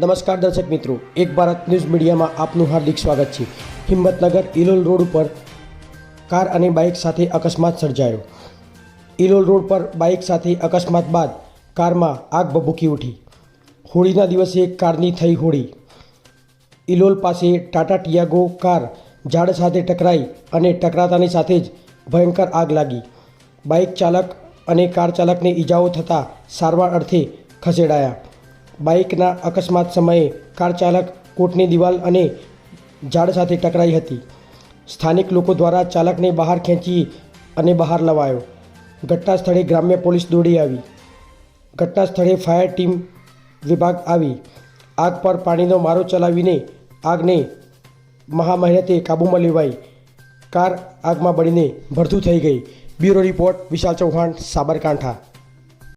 નમસ્કાર દર્શક મિત્રો, એક ભારત ન્યૂઝ મીડિયામાં આપનું હાર્દિક સ્વાગત છે. હિંમતનગર ઇલોલ રોડ ઉપર કાર અને બાઇક સાથે અકસ્માત સર્જાયો. ઇલોલ રોડ પર બાઇક સાથે અકસ્માત બાદ કારમાં આગ ભભૂકી ઉઠી. હોળીના દિવસે કારની થઈ હોળી. ઇલોલ પાસે ટાટા ટિયાગો કાર ઝાડ સાથે ટકરાઈ અને ટકરાતાની સાથે જ ભયંકર આગ લાગી. બાઇક ચાલક અને કાર ચાલકને ઈજાઓ થતાં સારવાર અર્થે ખસેડાયા. બાઇકના અકસ્માત સમયે કાર ચાલક કોટની દિવાલ અને ઝાડ સાથે ટકરાઈ હતી. સ્થાનિક લોકો દ્વારા ચાલકને બહાર ખેંચી અને બહાર લવાયો. ઘટના સ્થળે ગ્રામ્ય પોલીસ દોડી આવી. ઘટના સ્થળે ફાયર ટીમ વિભાગ આવી. આગ પર પાણીનો મારો ચલાવીને આગને મહામહેનતે કાબૂમાં લેવાઈ. કાર આગમાં બળીને ભડથું થઈ ગઈ. Bureau report Vishal Chauhan, Sabarkantha.